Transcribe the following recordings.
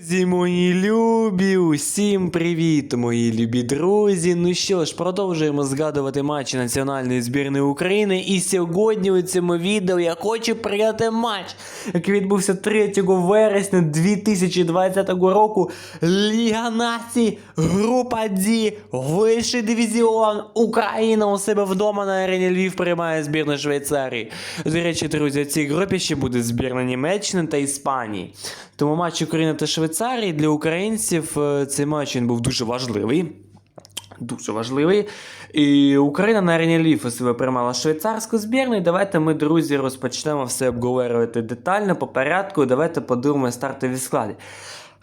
Друзі, мої любі, усім привіт, мої любі друзі. Ну що ж, продовжуємо згадувати матчі національної збірної України. І сьогодні у цьому відео я хочу прийняти матч, який відбувся 3 вересня 2020 року. Ліга націй, група Ді, вищий дивізіон. Україна у себе вдома на арені Львів приймає збірну Швейцарії. До речі, друзі, в цій групі ще буде збірна Німеччини та Іспанії. Тому матч України та Швейцарії для українців е, цей матч він був дуже важливий. Дуже важливий. І Україна на арені Ліфу себе приймала швейцарську збірну. І давайте ми, друзі, розпочнемо все обговорювати детально по порядку. Давайте подивимося стартові склади.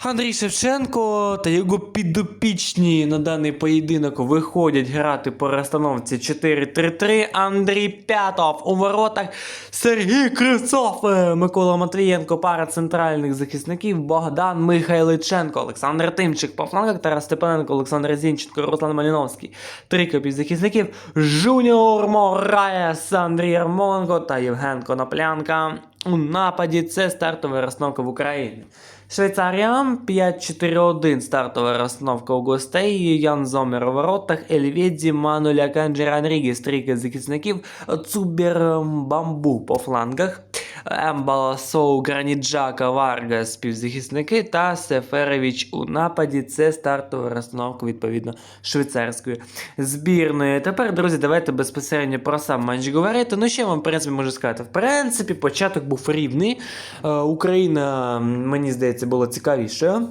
Андрій Шевченко та його підопічні на даний поєдинок виходять грати по розстановці 4-3-3. Андрій П'ятов у воротах. Сергій Кривцов, е, Микола Матвієнко, пара центральних захисників, Богдан Михайличенко, Олександр Тимчик по флангах, Тарас Степаненко, Олександр Зінченко, Руслан Маліновський. Три захисників. Жуніор Мораєс, Андрій Ярмоленко та Євген Коноплянка. У нападі це стартова розстановка в Україні. Швейцарія 5-4-1 стартова розстановка у гостей. Ян Зомер у воротах, Ельведі, Мануля Канджі Ранрігіс, трійка захисників, Цубер Бамбу по флангах, Ембала Соу, Граніджака, Варга співзахисники та Сеферович у нападі. Це стартова розстановка відповідно швейцарської збірної. Тепер, друзі, давайте безпосередньо про сам матч говорити. Ну, я вам в принципі можу сказати? В принципі, початок був рівний. Е, Україна, мені здається, була цікавішою.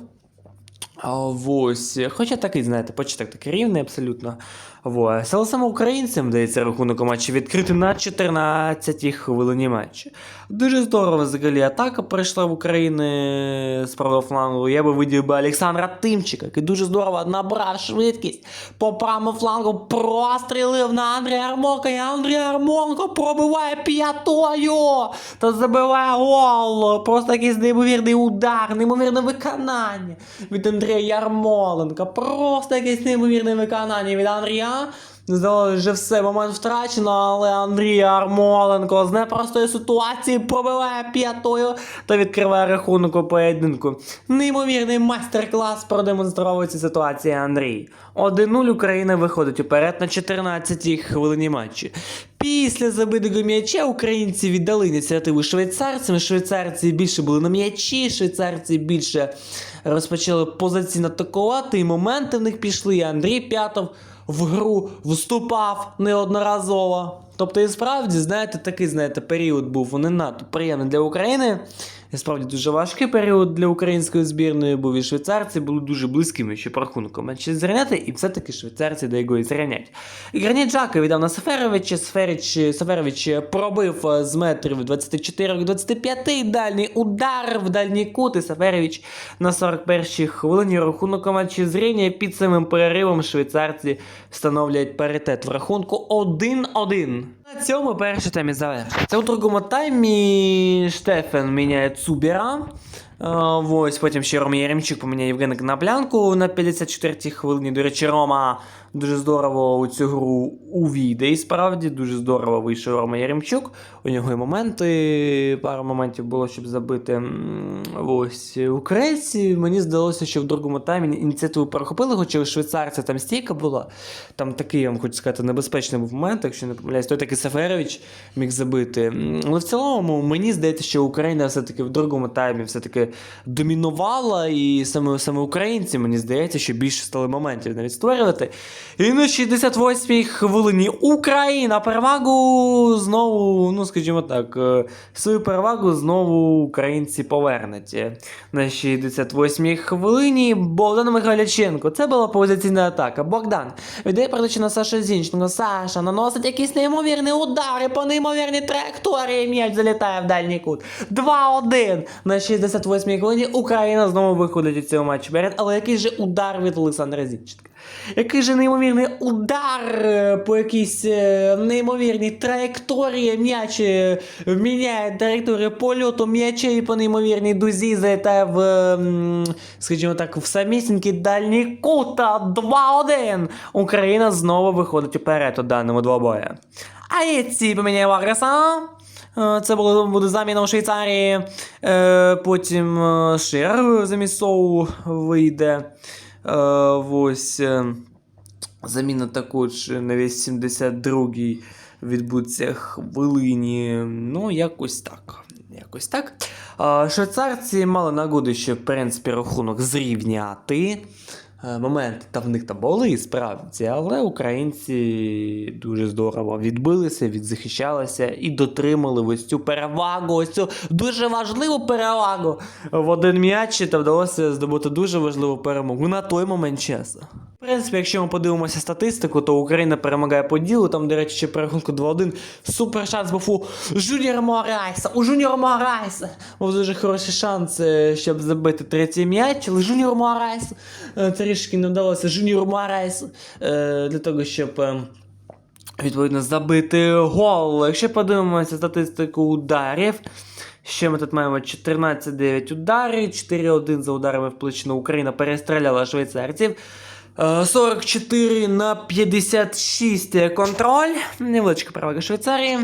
Ось, хоча такий, знаєте, початок такий рівний абсолютно. Ось. Але саме українцям дається рахунок у матчі відкрити на 14-й хвилині матчу. Дуже здорово взагалі атака пройшла в Україні з правого флангу. Я би видів би Олександра Тимчика, який дуже здорово набрав швидкість. По правому флангу прострілив на Андрія Армонка, і Андрій Армонко пробиває п'ятою та забиває гол. Просто якийсь неймовірний удар, неймовірне виконання від Андрія Ярмоленка. Просто якесь неймовірне виконання від Андрія. Здалося, вже все, момент втрачено, але Андрій Армоленко з непростої ситуації пробиває п'ятою та відкриває рахунок у поєдинку. Неймовірний майстер-клас продемонстрував цю ситуацію Андрій. 1-0 Україна виходить уперед на 14-й хвилині матчу. Після забитого м'яча українці віддали ініціативу швейцарцям. Швейцарці більше були на м'ячі, швейцарці більше розпочали позиційно атакувати, і моменти в них пішли. І Андрій П'ятов в гру вступав неодноразово. Тобто, і справді, знаєте, такий знаєте, період був не надто приємний для України. Справді дуже важкий період для української збірної, бо і швейцарці були дуже близькими ще по рахунку матчі зрівняти, і все-таки швейцарці до його і зрівнять. І Граніт Джака віддав на Саферовича. Сферич, Саферович пробив е, з метрів 24-25 дальній удар в дальній кут. І Саферович на 41-й хвилині рахунок матчі зрівняє під самим переривом швейцарці встановлюють паритет в рахунку 1-1. На цьому перший тайм і завершується. У другому таймі Штефен міняє Цубера. Ось потім ще Рома Яремчук поміняє Євгена Кнаплянку на 54-й хвилині. До речі, Рома дуже здорово у цю гру увійде. І справді дуже здорово вийшов Рома Яремчук. У нього і моменти, пару моментів було, щоб забити. Ось українці. Мені здалося, що в другому таймі ініціативу перехопили, хоча у швейцарця там стійка була. Там такий, я вам хочу сказати, небезпечний був момент, якщо не помиляюсь, той такий Саферович міг забити. Але в цілому мені здається, що Україна все-таки в другому таймі все-таки домінувала, і саме, саме українці, мені здається, що більше стали моментів навіть створювати. І на 68-й хвилині Україна перевагу знову, ну скажімо так, е, свою перевагу знову українці повернуть. На 68-й хвилині Богдан Михайляченко. Це була позиційна атака. Богдан віддає передачу на Саша Зінченко. Саша наносить якісь неймовірні удари по неймовірній траєкторії. М'яч залітає в дальній кут. 2-1 на 68-й хвилині Україна знову виходить у цього матчу вперед. Але який же удар від Олександра Зінченка? Який же неймовірний удар е, по якійсь е, неймовірній траєкторії м'яч е, міняє траєкторію польоту м'яча і по неймовірній дузі залітає в, скажімо так, в самісінький дальній кут. 2-1. Україна знову виходить уперед у даному двобої. А ці поміняє Варгаса. Е, Це буде заміна у Швейцарії. Е, Потім Шер замість Соу вийде. Е, Ось. Заміна також на 82-й відбудеться хвилині. Ну, якось так. Якось так. Швейцарці мали нагоду ще, в принципі, рахунок зрівняти. Е, Моменти та в них там були і справді, але українці дуже здорово відбилися, відзахищалися і дотримали ось цю перевагу, ось цю дуже важливу перевагу в один м'яч, та вдалося здобути дуже важливу перемогу на той момент часу. Принципі, якщо ми подивимося статистику, то Україна перемагає по ділу. Там, до речі, ще по рахунку 2-1. Супер шанс був у Жуніора Морайса. У Жуніора Морайса був дуже хороший шанс, е, щоб забити третій м'яч, але Жуніор Морайс е, трішки не вдалося Жуніор Морайс е, для того, щоб. Відповідно, забити гол. Якщо подивимося статистику ударів, ще ми тут маємо 14-9 ударів, 4-1 за ударами в площину Україна перестріляла швейцарців. Е, 44 на 56 контроль. Невеличка перевага Швейцарії.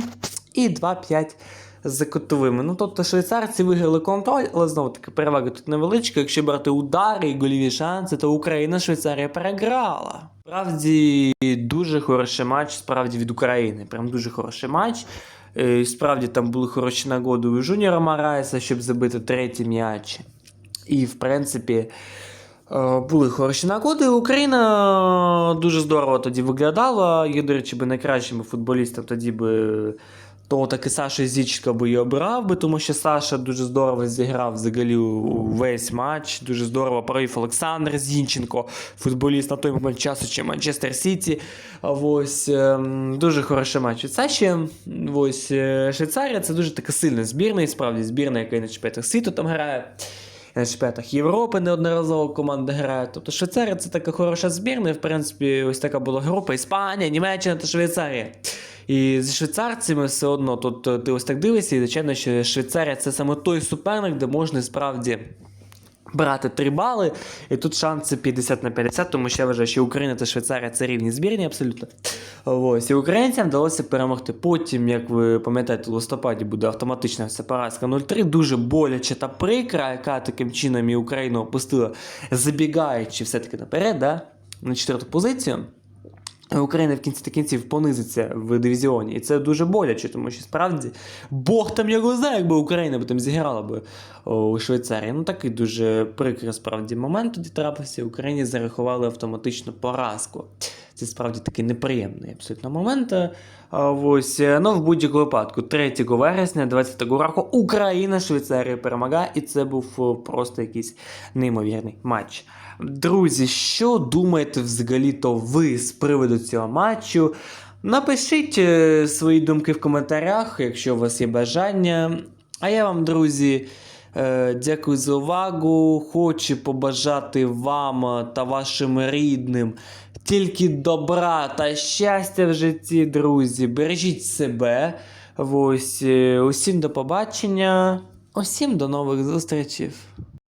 І 2-5 за котовими. Ну, тобто швейцарці виграли контроль, але знову таки перевага тут невеличка. Якщо брати удари і гольові шанси, то Україна Швейцарія переграла. Справді дуже хороший матч, справді від України. Прям дуже хороший матч. Е, і Справді там були хороші нагоди у Жуніора Марайса, щоб забити третій м'яч. І, в принципі, е, були хороші нагоди. Україна дуже здорово тоді виглядала. Я, до речі, би найкращим футболістом тоді би. То таки Саша Зічка би і обрав би, тому що Саша дуже здорово зіграв взагалі весь матч. Дуже здорово провів Олександр Зінченко, футболіст на той момент часу, чи Манчестер Сіті. Ось ем, дуже хороший матч від Саші. Ось е, Швейцарія це дуже така сильна збірна, і справді збірна, яка і на чемпіонатах світу там грає. На чемпіонатах Європи неодноразово команда грає. Тобто Швейцарія це така хороша збірна. В принципі, ось така була група: Іспанія, Німеччина та Швейцарія. І з швейцарцями все одно тут е, ти ось так дивишся, і звичайно, що Швейцарія це саме той суперник, де можна справді. Брати 3 бали, і тут шанси 50 на 50, тому що я вважаю, що Україна та Швейцарія це рівні збірні абсолютно. Ось, і українцям вдалося перемогти. Потім, як ви пам'ятаєте, у листопаді буде автоматична поразка 0-3, дуже боляче та прикра, яка таким чином і Україну опустила, забігаючи все-таки наперед, да? на четверту позицію. Україна в кінці та кінців понизиться в дивізіоні. І це дуже боляче, тому що справді Бог там його знає, якби Україна б там зіграла би у Швейцарії. Ну такий дуже прикрий справді момент тоді трапився. Україні зарахували автоматично поразку. Це справді такий неприємний абсолютно момент. Ось, е, ну, в будь-якому випадку, 3 вересня 20-го року Україна Швейцарія перемагає, і це був просто якийсь неймовірний матч. Друзі, що думаєте взагалі-то ви з приводу цього матчу? Напишіть е, свої думки в коментарях, якщо у вас є бажання. А я вам, друзі, е, дякую за увагу. Хочу побажати вам та вашим рідним тільки добра та щастя в житті, друзі. Бережіть себе. Ось, е, усім до побачення. Усім до нових зустрічей.